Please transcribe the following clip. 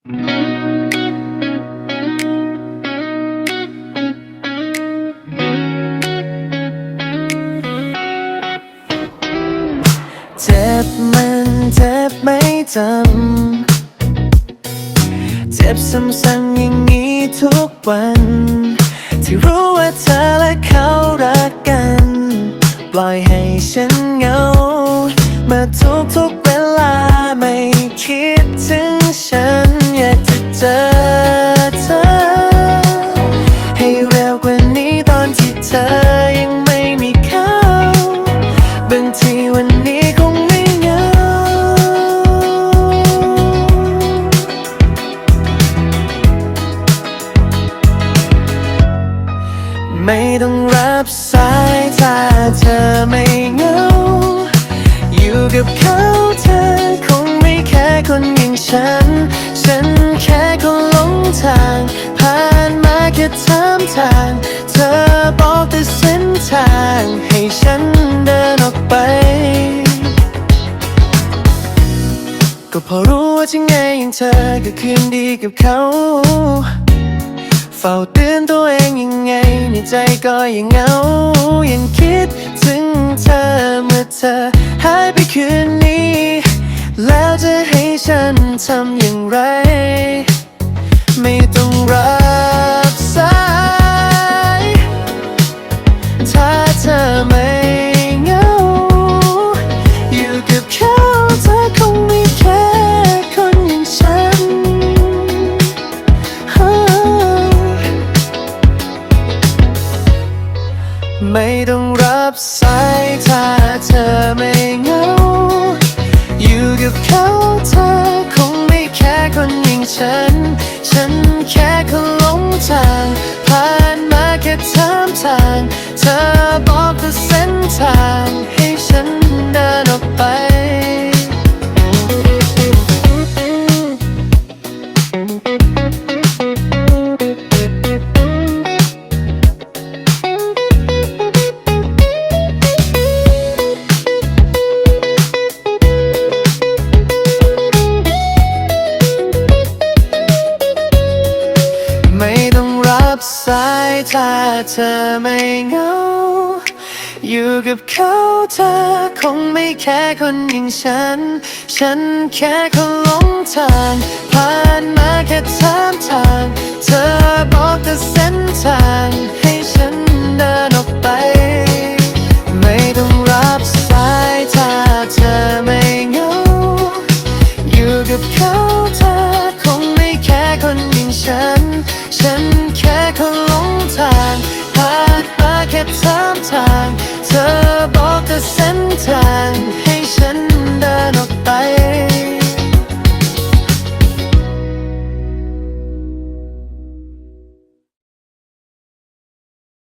เจ็บมันเจ็บไม่จำ เจ็บซ้ำๆอย่างนี้ทุกวัน ที่รู้ว่าเธอและเขารักกัน ปล่อยให้ฉันเหงา มาทุกทุกๆเวลาไม่คิดถึง ธอยังไม่มีเขาบางทีวันนี้คงไม่เหงาไม่ต้องรับสายถ้าเธอไม่เหงา อยู่กับเขาเธอคงไม่แค่คนอย่างฉัน ฉันแค่คนหลงทางผ่าน ค่ถามทาง เธอบอกแต่เส้นทางให้ฉันเดินออกไป ก็พอรู้ว่าจะไงอย่างเธอก็คืนดีกับเขา เฝ้าเตือนตัวเองยังไง ในใจก็ยังเหงา ยังคิดถึงเธอเมื่อเธอหายไปคืนนี้ แล้วจะให้ฉันทำอย่างไร ไม่ต้องรับ ต้องรับสายถ้าเธอไม่เหงา อยู่กับเขาเธอคงไม่แค่คนอย่างฉัน ฉันแค่คนหลงทาง ผ่านมาแค่ถามทาง เธอบอกแต่เส้นทาง ถ้าเธอไม่เหงา อยู่กับเขาเธอคงไม่แค่คนอย่างฉัน ฉันแค่คนหลงทางผ่านมาแค่ถามทาง เธอบอกแต่เส้นทางให้ฉันเดินออกไป ไม่ต้องรับสายถ้าเธอไม่เหงา อยู่กับเขาเธอคงไม่แค่คนอย่างฉัน ฉัน sometimes.